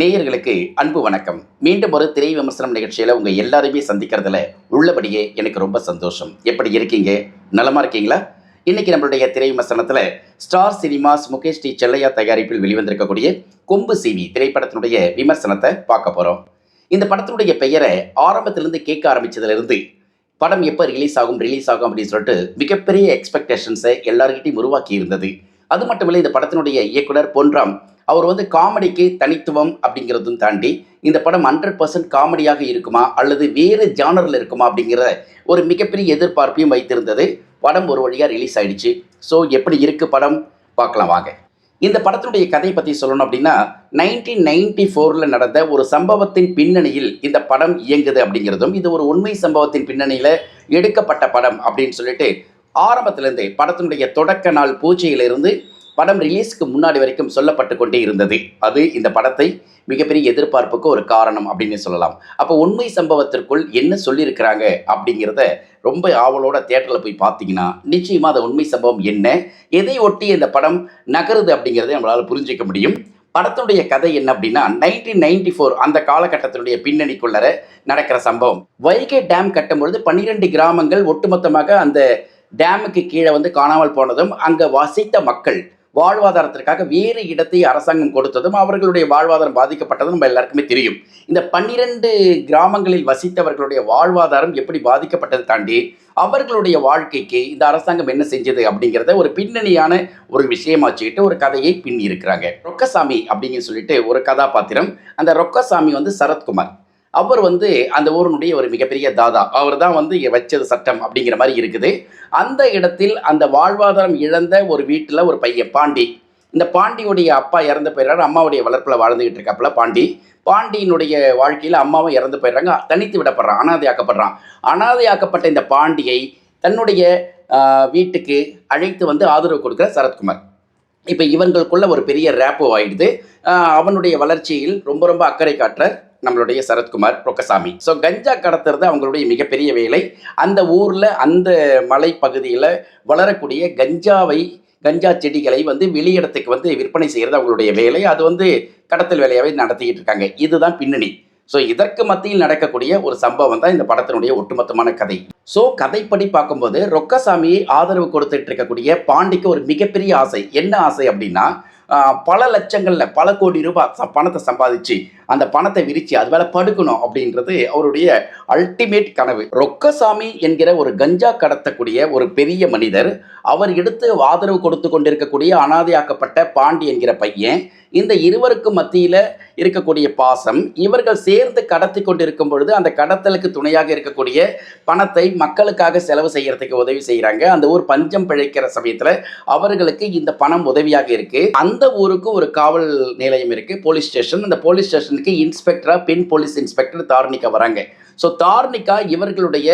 நேயர்களுக்கு அன்பு வணக்கம். மீண்டும் ஒரு திரை விமர்சனம் நிகழ்ச்சியில் உங்கள் எல்லாருமே சந்திக்கிறதுல உள்ளபடியே எனக்கு ரொம்ப சந்தோஷம். எப்படி இருக்கீங்க? நலமா இருக்கீங்களா? இன்னைக்கு நம்மளுடைய திரை விமர்சனத்தில் star cinemas Mukesh T Chellaiah தயாரிப்பில் வெளிவந்திருக்கக்கூடிய கொம்பு சிவி திரைப்படத்தினுடைய விமர்சனத்தை பார்க்க போகிறோம் இந்த படத்தினுடைய பெயரை ஆரம்பத்திலிருந்து கேட்க ஆரம்பித்ததுலேருந்து படம் எப்போ ரிலீஸ் ஆகும் ரிலீஸ் ஆகும் அப்படின்னு சொல்லிட்டு மிகப்பெரிய எக்ஸ்பெக்டேஷன்ஸை எல்லார்கிட்டையும் உருவாக்கி இருந்தது. அது மட்டும் இல்லை இந்த படத்தினுடைய இயக்குனர் பொன்ராம் அவர் வந்து காமெடிக்கு தனித்துவம் அப்படிங்கிறதும் தாண்டி இந்த படம் ஹண்ட்ரட் பர்சன்ட் காமெடியாக இருக்குமா அல்லது வேறு ஜானரில் இருக்குமா அப்படிங்கிற ஒரு மிகப்பெரிய எதிர்பார்ப்பையும் வைத்திருந்தது. படம் ஒரு வழியாக ரிலீஸ் ஆயிடுச்சு. ஸோ எப்படி இருக்குது படம்? பார்க்கலாம் வாங்க. இந்த படத்தினுடைய கதை பற்றி சொல்லணும் அப்படின்னா நைன்டீன் நைன்டி ஃபோரில் நடந்த ஒரு சம்பவத்தின் பின்னணியில் இந்த படம் இயங்குது அப்படிங்கிறதும் இது ஒரு உண்மை சம்பவத்தின் பின்னணியில் எடுக்கப்பட்ட படம் அப்படின்னு சொல்லிட்டு ஆரம்பத்திலேருந்தே படத்தினுடைய தொடக்க நாள் பூஜையிலிருந்து படம் ரிலீஸ்க்கு முன்னாடி வரைக்கும் சொல்லப்பட்டு கொண்டே இருந்தது. அது இந்த படத்தை மிகப்பெரிய எதிர்பார்ப்புக்கு ஒரு காரணம் அப்படின்னு சொல்லலாம். அப்போ உண்மை சம்பவத்திற்குள் என்ன சொல்லியிருக்கிறாங்க அப்படிங்கிறத ரொம்ப ஆவலோட தேட்டரில் போய் பார்த்தீங்கன்னா நிச்சயமாக அந்த உண்மை சம்பவம் என்ன எதை ஒட்டி இந்த படம் நகருது அப்படிங்கிறத நம்மளால் புரிஞ்சிக்க முடியும். படத்துடைய கதை என்ன அப்படின்னா நைன்டீன் நைன்டி ஃபோர் அந்த காலகட்டத்தினுடைய பின்னணிக்குள்ளர நடக்கிற சம்பவம். வைகை டேம் கட்டும் பொழுது பன்னிரெண்டு கிராமங்கள் ஒட்டுமொத்தமாக அந்த டேமுக்கு கீழே வந்து காணாமல் போனதும் அங்கே வசித்த மக்கள் வாழ்வாதாரத்திற்காக வேறு இடத்தை அரசாங்கம் கொடுத்ததும் அவர்களுடைய வாழ்வாதாரம் பாதிக்கப்பட்டதும் நம்ம எல்லாருக்குமே தெரியும். இந்த பன்னிரண்டு கிராமங்களில் வசித்தவர்களுடைய வாழ்வாதாரம் எப்படி பாதிக்கப்பட்டது தாண்டி அவர்களுடைய வாழ்க்கைக்கு இந்த அரசாங்கம் என்ன செஞ்சது அப்படிங்கிறத ஒரு பின்னணியான ஒரு விஷயமா வச்சுக்கிட்டு ஒரு கதையை பின்னி இருக்கிறாங்க ரொக்கசாமி அப்படின்னு சொல்லிட்டு ஒரு கதாபாத்திரம். அந்த ரொக்கசாமி வந்து சரத்குமார். அவர் வந்து அந்த ஊரினுடைய ஒரு மிகப்பெரிய தாதா. அவர் தான் வந்து இங்கே வச்சது சட்டம் அப்படிங்கிற மாதிரி இருக்குது. அந்த இடத்தில் அந்த வாழ்வாதாரம் இழந்த ஒரு வீட்டில் ஒரு பையன் பாண்டி. இந்த பாண்டியுடைய அப்பா இறந்து போயிடுறாரு. அம்மாவுடைய வளர்ப்பில் வாழ்ந்துகிட்டு இருக்காப்புல பாண்டி. பாண்டியினுடைய வாழ்க்கையில் அம்மாவும் இறந்து போயிடுறாங்க. தனித்து விடப்படுறான் அனாதையாக்கப்படுறான். அனாதையாக்கப்பட்ட இந்த பாண்டியை தன்னுடைய வீட்டுக்கு அழைத்து வந்து ஆதரவு கொடுக்குற சரத்குமார். இப்போ இவங்களுக்குள்ள ஒரு பெரிய ரேப்போ ஆயிடுது. அவனுடைய வளர்ச்சியில் ரொம்ப ரொம்ப அக்கறை காட்டுற நம்மளுடைய சரத்குமார் ரொக்கசாமி ஸோ கஞ்சா கடத்துறது அவங்களுடைய மிகப்பெரிய வேலை. அந்த ஊரில் அந்த மலை பகுதியில் வளரக்கூடிய கஞ்சாவை கஞ்சா செடிகளை வந்து வெளியிடத்துக்கு வந்து விற்பனை செய்கிறது அவங்களுடைய வேலை. அது வந்து கடத்தல் வேலையாகவே நடத்திக்கிட்டு இருக்காங்க. இதுதான் பின்னணி. ஸோ இதற்கு மத்தியில் நடக்கக்கூடிய ஒரு சம்பவம் தான் இந்த படத்தினுடைய ஒட்டுமொத்தமான கதை. ஸோ கதைப்படி பார்க்கும்போது ரொக்கசாமியை ஆதரவு கொடுத்துட்டு இருக்கக்கூடிய பாண்டிக்கு ஒரு மிகப்பெரிய ஆசை. என்ன ஆசை அப்படின்னா பல லட்சங்களில் பல கோடி ரூபாய் ச- பணத்தை சம்பாதிச்சு அந்த பணத்தை விரித்து அது மேலே படுக்கணும் அப்படின்றது அவருடைய அல்டிமேட் கனவு. ரொக்கசாமி என்கிற ஒரு கஞ்சா கடத்தக்கூடிய ஒரு பெரிய மனிதர் அவர் எடுத்து ஆதரவு கொடுத்து கொண்டிருக்கக்கூடிய அனாதையாக்கப்பட்ட பாண்டி என்கிற பையன் இந்த இருவருக்கும் மத்தியில் இருக்கக்கூடிய பாசம் இவர்கள் சேர்ந்து கடத்தி கொண்டிருக்கும் பொழுது அந்த கடத்தலுக்கு துணையாக இருக்கக்கூடிய பணத்தை மக்களுக்காக செலவு செய்யறதுக்கு உதவி செய்கிறாங்க அந்த ஊர் பஞ்சம் பிழைக்கிற சமயத்தில் அவர்களுக்கு இந்த பணம் உதவியாக இருக்கு. அந்த ஊருக்கு ஒரு காவல் நிலையம் இருக்குது போலீஸ் ஸ்டேஷன். அந்த போலீஸ் ஸ்டேஷனுக்கு இன்ஸ்பெக்டராக பெண் போலீஸ் இன்ஸ்பெக்டர் தார்னிகா வராங்க. ஸோ தார்னிகா இவர்களுடைய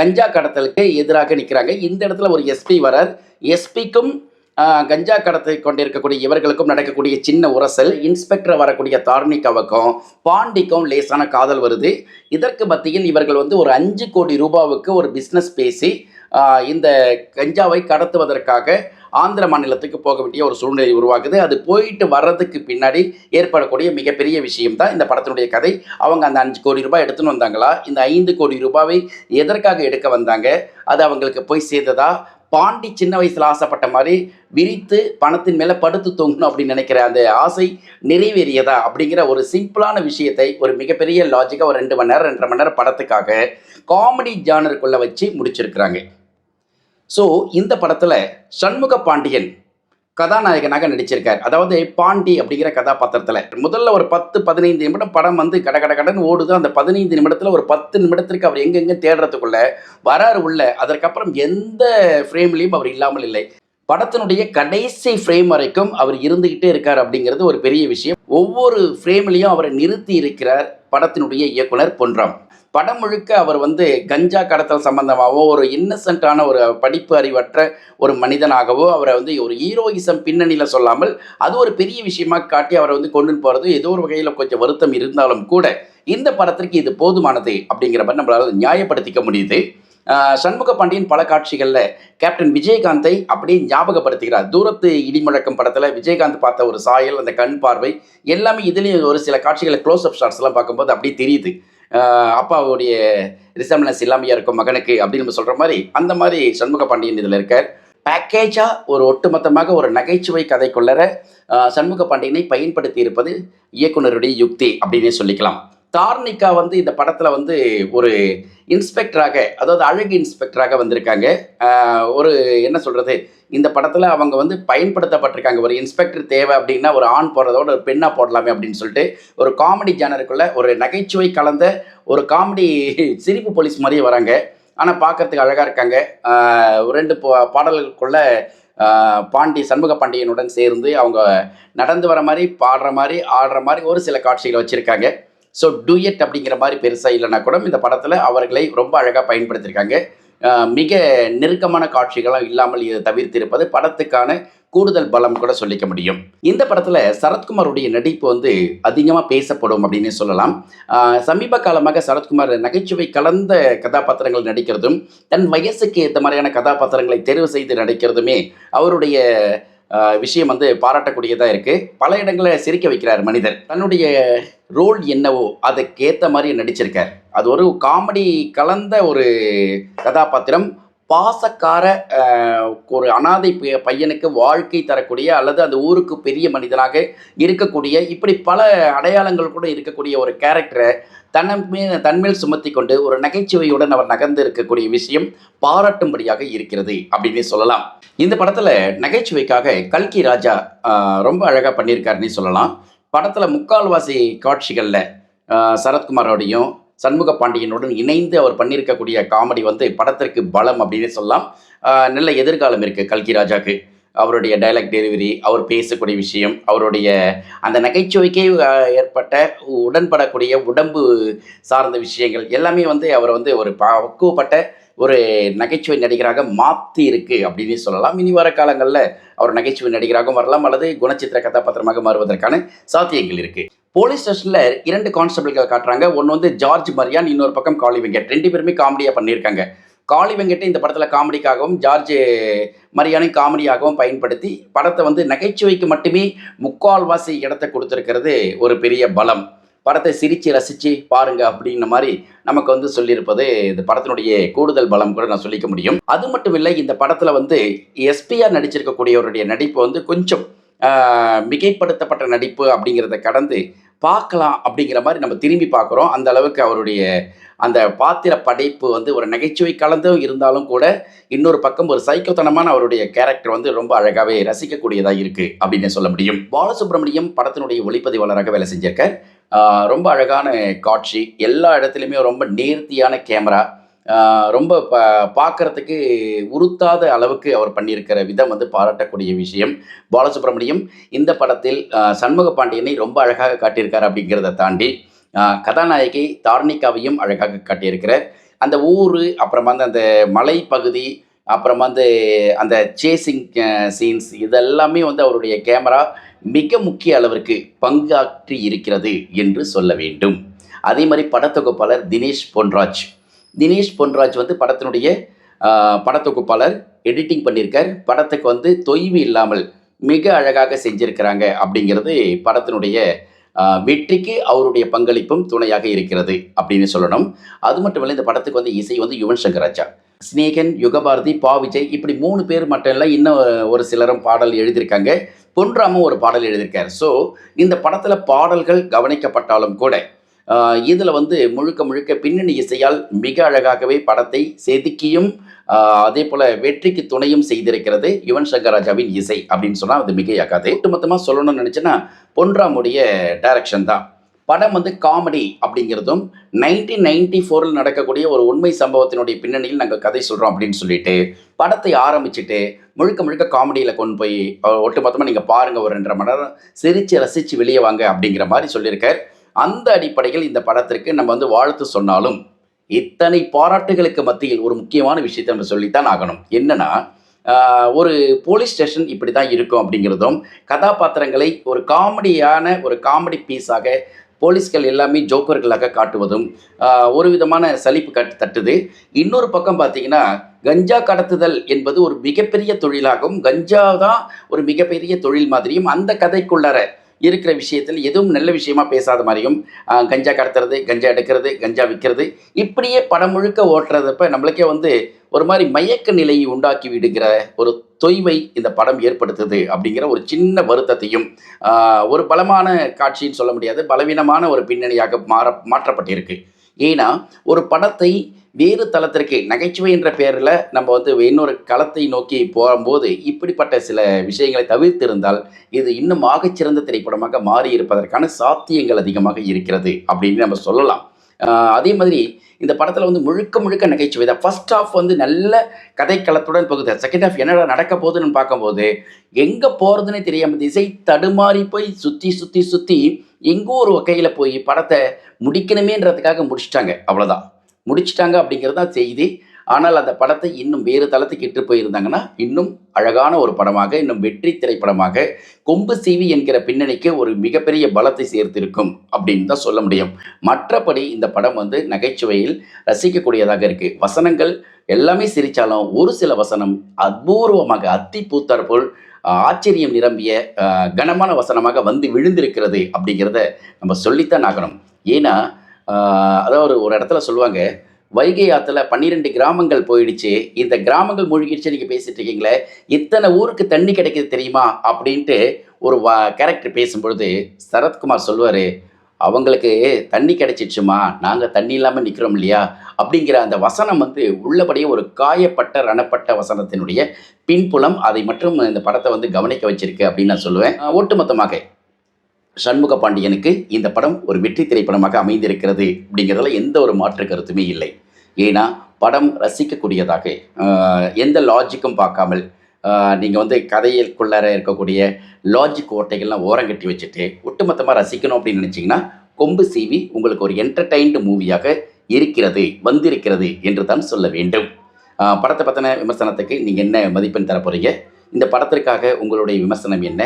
கஞ்சா கடத்தலுக்கு எதிராக நிற்கிறாங்க இந்த இடத்துல ஒரு எஸ்பி வரார். எஸ்பிக்கும் கஞ்சா கடத்தை கொண்டிருக்கக்கூடிய இவர்களுக்கும் நடக்கக்கூடிய சின்ன உரசல் இன்ஸ்பெக்டர் வரக்கூடிய தார்னிகாவுக்கும் பாண்டிக்கும் லேசான காதல் வருது. இதற்கு மத்தியில் இவர்கள் வந்து ஒரு அஞ்சு கோடி ரூபாவுக்கு ஒரு பிஸ்னஸ் பேசி இந்த கஞ்சாவை கடத்துவதற்காக ஆந்திர மாநிலத்துக்கு போக வேண்டிய ஒரு சூழ்நிலை உருவாகுது அது போயிட்டு வர்றதுக்கு பின்னாடி ஏற்படக்கூடிய மிகப்பெரிய விஷயம் தான் இந்த படத்தினுடைய கதை. அவங்க அந்த அஞ்சு கோடி ரூபாய் எடுத்துன்னு வந்தாங்களா? இந்த ஐந்து கோடி ரூபாவை எதற்காக எடுக்க வந்தாங்க? அது அவங்களுக்கு போய் சேர்ந்ததா? பாண்டி சின்ன வயசில் ஆசைப்பட்ட மாதிரி விரித்து பணத்தின் மேலே படுத்து தூங்கணும் அப்படின்னு நினைக்கிற அந்த ஆசை நிறைவேறியதா? அப்படிங்கிற ஒரு சிம்பிளான விஷயத்தை ஒரு மிகப்பெரிய லாஜிக்காக ஒரு ரெண்டு மணி நேரம் ரெண்டரை மணி நேரம் படத்துக்காக காமெடி ஜானருக்குள்ளே வச்சு முடிச்சிருக்கிறாங்க. ஸோ இந்த படத்தில் சண்முக பாண்டியன் கதாநாயகனாக நடிச்சிருக்கார். அதாவது பாண்டி அப்படிங்கிற கதாபாத்திரத்தில். முதல்ல ஒரு பத்து பதினைந்து நிமிடம் படம் வந்து கட கட கடன் ஓடுது. அந்த பதினைந்து நிமிடத்தில் ஒரு பத்து நிமிடத்திற்கு அவர் எங்கெங்க தேடுறதுக்குள்ள வராரு உள்ள. அதற்கப்புறம் எந்த ஃப்ரேம்லேயும் அவர் இல்லாமல் இல்லை. படத்தினுடைய கடைசி ஃப்ரேம் வரைக்கும் அவர் இருந்துக்கிட்டே இருக்கார் அப்படிங்கிறது ஒரு பெரிய விஷயம். ஒவ்வொரு ஃப்ரேம்லையும் அவரை நிறுத்தி இருக்கிறார் படத்தினுடைய இயக்குனர் பொன்ராம் படம் முழுக்க அவர் வந்து கஞ்சா கடத்தல் சம்பந்தமாகவோ ஒரு இன்னசென்ட்டான ஒரு படிப்பு அறிவற்ற ஒரு மனிதனாகவோ அவரை வந்து ஒரு ஹீரோயிசம் பின்னணியில் சொல்லாமல் அது ஒரு பெரிய விஷயமாக காட்டி அவரை வந்து கொண்டு போகிறது ஏதோ ஒரு வகையில் கொஞ்சம் வருத்தம் இருந்தாலும் கூட இந்த படத்திற்கு இது போதுமானது அப்படிங்கிற மாதிரி நம்மளால் நியாயப்படுத்திக்க முடியுது. சண்முக பாண்டியன் பல காட்சிகளில் கேப்டன் விஜயகாந்தை அப்படியே ஞாபகப்படுத்துகிறார். தூரத்து இடிமுழக்கம் படத்தில் விஜயகாந்த் பார்த்த ஒரு சாயல் அந்த கண் பார்வை எல்லாமே இதுலேயும் ஒரு சில காட்சிகளை க்ளோஸ் அப் ஷாட்ஸ்லாம் பார்க்கும்போது அப்படியே தெரியுது. அப்பாவுடைய ரிசம்னஸ் இல்லாமையாக இருக்கும் மகனுக்கு அப்படின்னு நம்ம சொல்கிற மாதிரி அந்த மாதிரி சண்முக பாண்டியன் இதில் இருக்கார். பேக்கேஜாக ஒரு ஒட்டுமொத்தமாக ஒரு நகைச்சுவை கதைக்குள்ளர சண்முக பாண்டியனை பயன்படுத்தி இருப்பது இயக்குனருடைய யுக்தி அப்படின்னே சொல்லிக்கலாம். தார்னிகா வந்து இந்த படத்தில் வந்து ஒரு இன்ஸ்பெக்டராக அதாவது அழகு இன்ஸ்பெக்டராக வந்திருக்காங்க. ஒரு என்ன சொல்கிறது இந்த படத்தில் அவங்க வந்து பயன்படுத்தப்பட்டிருக்காங்க. ஒரு இன்ஸ்பெக்டர் தேவை அப்படின்னா ஒரு ஆண் போடுறதோட ஒரு பெண்ணாக போடலாமே அப்படின்னு சொல்லிட்டு ஒரு காமெடி ஜானருக்குள்ளே ஒரு நகைச்சுவை கலந்த ஒரு காமெடி சிரிப்பு போலீஸ் மாதிரியே வராங்க. ஆனால் பார்க்கறதுக்கு அழகாக இருக்காங்க. ஒரு ரெண்டு பா- பாடல்களுக்குள்ள பாண்டி சண்முக பாண்டியனுடன் சேர்ந்து அவங்க நடந்து வர மாதிரி பாடுற மாதிரி ஆடுற மாதிரி ஒரு சில காட்சிகளை வச்சுருக்காங்க. ஸோ டூயட் அப்படிங்கிற மாதிரி பெருசாக இல்லைனா கூட இந்த படத்தில் அவர்களை ரொம்ப அழகாக பயன்படுத்தியிருக்காங்க. மிக நெருக்கமான காட்சிகளும் இல்லாமல் இதை தவிர்த்திருப்பது படத்துக்கான கூடுதல் பலம் கூட சொல்லிக்க முடியும். இந்த படத்தில் சரத்குமாருடைய நடிப்பு வந்து அதிகமாக பேசப்படும் அப்படின்னு சொல்லலாம். சமீப காலமாக சரத்குமார் நகைச்சுவை கலந்த கதாபாத்திரங்கள் நடிக்கிறதும் தன் வயசுக்கு ஏற்ற மாதிரியான கதாபாத்திரங்களை தேர்வு செய்து நடிக்கிறதுமே அவருடைய விஷயம் வந்து பாராட்டக்கூடியதாக இருக்குது பல இடங்களில் சிரிக்க வைக்கிறார் மனிதர். தன்னுடைய ரோல் என்னவோ அதுக்கேற்ற மாதிரி நடிச்சிருக்கார். அது ஒரு காமெடி கலந்த ஒரு கதாபாத்திரம். பாசக்கார ஒரு அனாதை பையனுக்கு வாழ்க்கை தரக்கூடிய அல்லது அந்த ஊருக்கு பெரிய மனிதனாக இருக்கக்கூடிய இப்படி பல அடையாளங்கள் கூட இருக்கக்கூடிய ஒரு கேரக்டரை தன்மே தன்மேல் சுமத்தி கொண்டு ஒரு நகைச்சுவையுடன் அவர் நகர்ந்து இருக்கக்கூடிய விஷயம் பாராட்டும்படியாக இருக்கிறது அப்படின்னு சொல்லலாம். இந்த படத்தில் நகைச்சுவைக்காக கல்கி ராஜா ரொம்ப அழகாக பண்ணியிருக்காருன்னு சொல்லலாம். படத்தில் முக்கால்வாசி காட்சிகளில் சரத்குமாரோடையும் சண்முக பாண்டியனுடன் இணைந்து அவர் பண்ணியிருக்கக்கூடிய காமெடி வந்து படத்திற்கு பலம் அப்படின்னு சொல்லலாம். நல்ல எதிர்காலம் இருக்குது கல்கி ராஜாக்கு. அவருடைய டைலாக் டெலிவரி அவர் பேசக்கூடிய விஷயம் அவருடைய அந்த நகைச்சுவைக்கே ஏற்பட்ட உடன்படக்கூடிய உடம்பு சார்ந்த விஷயங்கள் எல்லாமே வந்து அவர் வந்து ஒரு பக்குவப்பட்ட ஒரு நகைச்சுவை நடிகராக மாற்றி இருக்கு அப்படின்னு சொல்லலாம். இனி வர காலங்களில் அவர் நகைச்சுவை நடிகராகவும் வரலாம் அல்லது குணச்சித்திர கதாபாத்திரமாக மாறுவதற்கான சாத்தியங்கள் இருக்கு. போலீஸ் ஸ்டேஷனில் இரண்டு கான்ஸ்டபிள்கள் காட்டுறாங்க. ஒன்று வந்து ஜார்ஜ் மரியான் இன்னொரு பக்கம் காளி வெங்கட். ரெண்டு பேருமே காமெடியாக பண்ணியிருக்காங்க. காளி வெங்கட்டை இந்த படத்தில் காமெடிக்காகவும் ஜார்ஜ் மரியானை காமெடியாகவும் பயன்படுத்தி படத்தை வந்து நகைச்சுவைக்கு மட்டுமே முக்கால்வாசி இடத்தை கொடுத்துருக்கிறது ஒரு பெரிய பலம். படத்தை சிரித்து ரசித்து பாருங்க அப்படின்ன மாதிரி நமக்கு வந்து சொல்லியிருப்பது இந்த படத்தினுடைய கூடுதல் பலம் கூட நான் சொல்லிக்க முடியும். அது மட்டும் இல்லை இந்த படத்தில் வந்து எஸ்பிஆர் நடிச்சிருக்கக்கூடியவருடைய நடிப்பு வந்து கொஞ்சம் மிகைப்படுத்தப்பட்ட நடிப்பு அப்படிங்கிறத கடந்து பார்க்கலாம் அப்படிங்கிற மாதிரி நம்ம திரும்பி பார்க்குறோம். அந்த அளவுக்கு அவருடைய அந்த பாத்திர படைப்பு வந்து ஒரு நகைச்சுவை கலந்தும் இருந்தாலும் கூட இன்னொரு பக்கம் ஒரு சைக்கோத்தனமான அவருடைய கேரக்டர் வந்து ரொம்ப அழகாகவே ரசிக்கக்கூடியதாக இருக்குது அப்படின்னு சொல்ல முடியும். பாலசுப்ரமணியம் படத்தினுடைய ஒளிப்பதிவாளராக வேலை செஞ்சிருக்கார். ரொம்ப அழகான காட்சி. எல்லா இடத்துலையுமே ரொம்ப நேர்த்தியான கேமரா. ரொம்ப ப பார்க்கறதுக்கு உறுத்தாத அளவுக்கு அவர் பண்ணியிருக்கிற விதம் வந்து பாராட்டக்கூடிய விஷயம். பாலசுப்ரமணியம் இந்த படத்தில் சண்முக பாண்டியனை ரொம்ப அழகாக காட்டியிருக்கார் அப்படிங்கிறத தாண்டி கதாநாயகி தார்னிகாவையும் அழகாக காட்டியிருக்கிறார். அந்த ஊர் அப்புறமா வந்து அந்த மலைப்பகுதி அப்புறமா வந்து அந்த சேசிங் சீன்ஸ் இதெல்லாமே வந்து அவருடைய கேமரா மிக முக்கிய அளவிற்கு பங்காற்றி இருக்கிறது என்று சொல்ல வேண்டும். அதே மாதிரி படத்தொகுப்பாளர் தினேஷ் பொன்ராஜ். தினேஷ் பொன்ராஜ் வந்து படத்தினுடைய படத்தொகுப்பாளர் எடிட்டிங் பண்ணியிருக்கார். படத்துக்கு வந்து தொய்வு இல்லாமல் மிக அழகாக செஞ்சிருக்கிறாங்க அப்படிங்கிறது படத்தினுடைய வெற்றிக்கு அவருடைய பங்களிப்பும் துணையாக இருக்கிறது அப்படின்னு சொல்லணும். அது மட்டும் இல்லை இந்த படத்துக்கு வந்து இசை வந்து யுவன் சங்கர் ராஜா ஸ்னேகன் யுகபாரதி பா விஜய் இப்படி மூணு பேர் மட்டும் இல்லை இன்னும் ஒரு சிலரும் பாடல் எழுதியிருக்காங்க. பொன்ராமும் ஒரு பாடல் எழுதியிருக்கார். ஸோ இந்த படத்தில் பாடல்கள் கவனிக்கப்பட்டாலும் கூட இதில் வந்து முழுக்க முழுக்க பின்னணி இசையால் மிக அழகாகவே படத்தை செதுக்கியும் அதே போல் வெற்றிக்கு துணையும் செய்திருக்கிறது யுவன் சங்கர் ராஜாவின் இசை அப்படின்னு சொன்னால் அது மிகையாகாது. ஒட்டுமொத்தமாக சொல்லணும்னு நினச்சேன்னா பொன்ராமுடைய டைரக்ஷன் தான். படம் வந்து காமெடி அப்படிங்கிறதும் நைன்டீன் நைன்டி ஃபோரில் நடக்கக்கூடிய ஒரு உண்மை சம்பவத்தினுடைய பின்னணியில் நாங்கள் கதை சொல்கிறோம் அப்படின்னு சொல்லிட்டு படத்தை ஆரம்பிச்சுட்டு முழுக்க முழுக்க காமெடியில் கொண்டு போய் ஒட்டுமொத்தமாக நீங்கள் பாருங்கள் ஒரு ரெண்டரை மணி நேரம் சிரித்து ரசித்து வெளியே வாங்க அப்படிங்கிற மாதிரி சொல்லியிருக்கார். அந்த அடிப்படையில் இந்த படத்திற்கு நம்ம வந்து வாழ்த்து சொன்னாலும் இத்தனை பாராட்டுகளுக்கு மத்தியில் ஒரு முக்கியமான விஷயத்தை நம்ம சொல்லித்தான் ஆகணும். என்னன்னா ஒரு போலீஸ் ஸ்டேஷன் இப்படி தான் இருக்கும் அப்படிங்கிறதும் கதாபாத்திரங்களை ஒரு காமெடியான ஒரு காமெடி பீஸாக போலீஸ்கள் எல்லாமே ஜோக்கர்களாக காட்டுவதும் ஒரு விதமான சலிப்பு கட்டு தட்டுது. இன்னொரு பக்கம் பார்த்தீங்கன்னா கஞ்சா கடத்துதல் என்பது ஒரு மிகப்பெரிய தொழிலாகும். கஞ்சா தான் ஒரு மிகப்பெரிய தொழில் மாதிரியும் அந்த கதைக்குள்ளார இருக்கிற விஷயத்தில் எதுவும் நல்ல விஷயமா பேசாத மாதிரியும் கஞ்சா கடத்துறது கஞ்சா எடுக்கிறது கஞ்சா விற்கிறது இப்படியே படம் முழுக்க ஓட்டுறதப்ப நம்மளுக்கே வந்து ஒரு மாதிரி மயக்க நிலையை உண்டாக்கி விடுகிற ஒரு தொய்வை இந்த படம் ஏற்படுத்துது அப்படிங்கிற ஒரு சின்ன வருத்தத்தையும் ஒரு பலமான காட்சின்னு சொல்ல முடியாது பலவீனமான ஒரு பின்னணியாக மாற மாற்றப்பட்டிருக்கு. ஏன்னா ஒரு படத்தை வேறு தளத்திற்கு நகைச்சுவை என்ற பெயரில் நம்ம வந்து இன்னொரு களத்தை நோக்கி போகும்போது இப்படிப்பட்ட சில விஷயங்களை தவிர்த்திருந்தால் இது இன்னும் ஆகச்சிறந்த திரைப்படமாக மாறி இருப்பதற்கான சாத்தியங்கள் அதிகமாக இருக்கிறது அப்படின்னு நம்ம சொல்லலாம். அதே மாதிரி இந்த படத்தில் வந்து முழுக்க முழுக்க நகைச்சுவை தான். ஃபர்ஸ்ட் ஹாஃப் வந்து நல்ல கதைக்களத்துடன் போகுது. செகண்ட் ஹாஃப் என்னடா நடக்க போகுதுன்னு பார்க்கும்போது எங்கே போகிறதுனே தெரியாமல் திசை தடுமாறி போய் சுற்றி சுற்றி சுற்றி எங்கோ ஒரு வகையில் போய் படத்தை முடிக்கணுமேன்றதுக்காக முடிச்சிட்டாங்க. அவ்வளோதான் முடிச்சிட்டாங்க அப்படிங்கிறது தான் செய்தி. ஆனால் அந்த படத்தை இன்னும் வேறு தளத்துக்கு இட்டு போயிருந்தாங்கன்னா இன்னும் அழகான ஒரு படமாக இன்னும் வெற்றி திரைப்படமாக கொம்பு சீவி என்கிற பின்னணிக்கு ஒரு மிகப்பெரிய பலத்தை சேர்த்திருக்கும் அப்படின்னு தான் சொல்ல முடியும். மற்றபடி இந்த படம் வந்து நகைச்சுவையில் ரசிக்கக்கூடியதாக இருக்குது வசனங்கள் எல்லாமே சிரித்தாலும் ஒரு சில வசனம் அபூர்வமாக அத்தி பூத்தாற்போல் ஆச்சரியம் நிரம்பிய கனமான வசனமாக வந்து விழுந்திருக்கிறது அப்படிங்கிறத நம்ம சொல்லித்தான் ஆகணும். ஏன்னா அதாவது ஒரு இடத்துல சொல்லுவாங்க வைகை ஆற்றுல பன்னிரெண்டு கிராமங்கள் போயிடுச்சு. இந்த கிராமங்கள் மூழ்கிடுச்சு நீங்கள் பேசிட்டு இருக்கீங்களே. இத்தனை ஊருக்கு தண்ணி கிடைக்கிது தெரியுமா? அப்படின்ட்டு ஒரு வா கேரக்டர் பேசும்பொழுது சரத்குமார் சொல்லுவார் அவங்களுக்கு தண்ணி கிடைச்சிடுச்சுமா? நாங்கள் தண்ணி இல்லாமல் நிற்கிறோம் இல்லையா? அப்படிங்கிற அந்த வசனம் வந்து உள்ளபடியே ஒரு காயப்பட்ட ரணப்பட்ட வசனத்தினுடைய பின்புலம் அதை மட்டும் இந்த படத்தை வந்து கவனிக்க வச்சிருக்கு அப்படின்னு நான் சொல்லுவேன். ஒட்டுமொத்தமாக சண்முக பாண்டியனுக்கு இந்த படம் ஒரு வெற்றி திரைப்படமாக அமைந்திருக்கிறது அப்படிங்கிறதுல எந்த ஒரு மாற்று கருத்துமே இல்லை. ஏன்னா படம் ரசிக்கக்கூடியதாக எந்த லாஜிக்கும் பார்க்காமல் நீங்கள் வந்து கதையிற்குள்ளார இருக்கக்கூடிய லாஜிக் ஓட்டைகள்லாம் ஓரங்கட்டி வச்சுட்டு ஒட்டுமொத்தமாக ரசிக்கணும் அப்படின்னு நினச்சிங்கன்னா கொம்பு சீவி உங்களுக்கு ஒரு என்டர்டைன்டு மூவியாக இருக்கிறது வந்திருக்கிறது என்று தான் சொல்ல வேண்டும். படத்தை பற்றின விமர்சனத்துக்கு நீங்கள் என்ன மதிப்பெண் தர போகிறீங்க இந்த படத்திற்காக உங்களுடைய விமர்சனம் என்ன?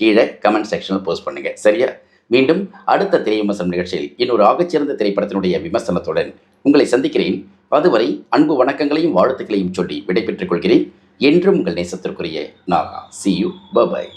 கீழே கமெண்ட் செக்ஷனில் போஸ்ட் பண்ணுங்கள் சரியா? மீண்டும் அடுத்த திரை விமர்சனம் நிகழ்ச்சியில் இன்னொரு ஆகச்சிறந்த திரைப்படத்தினுடைய விமர்சனத்துடன் உங்களை சந்திக்கிறேன். அதுவரை அன்பு வணக்கங்களையும் வாழ்த்துக்களையும் சொல்லி விடைபெற்றுக் கொள்கிறேன். என்றும் உங்கள் நேசத்திற்குரிய Naga. See you bye bye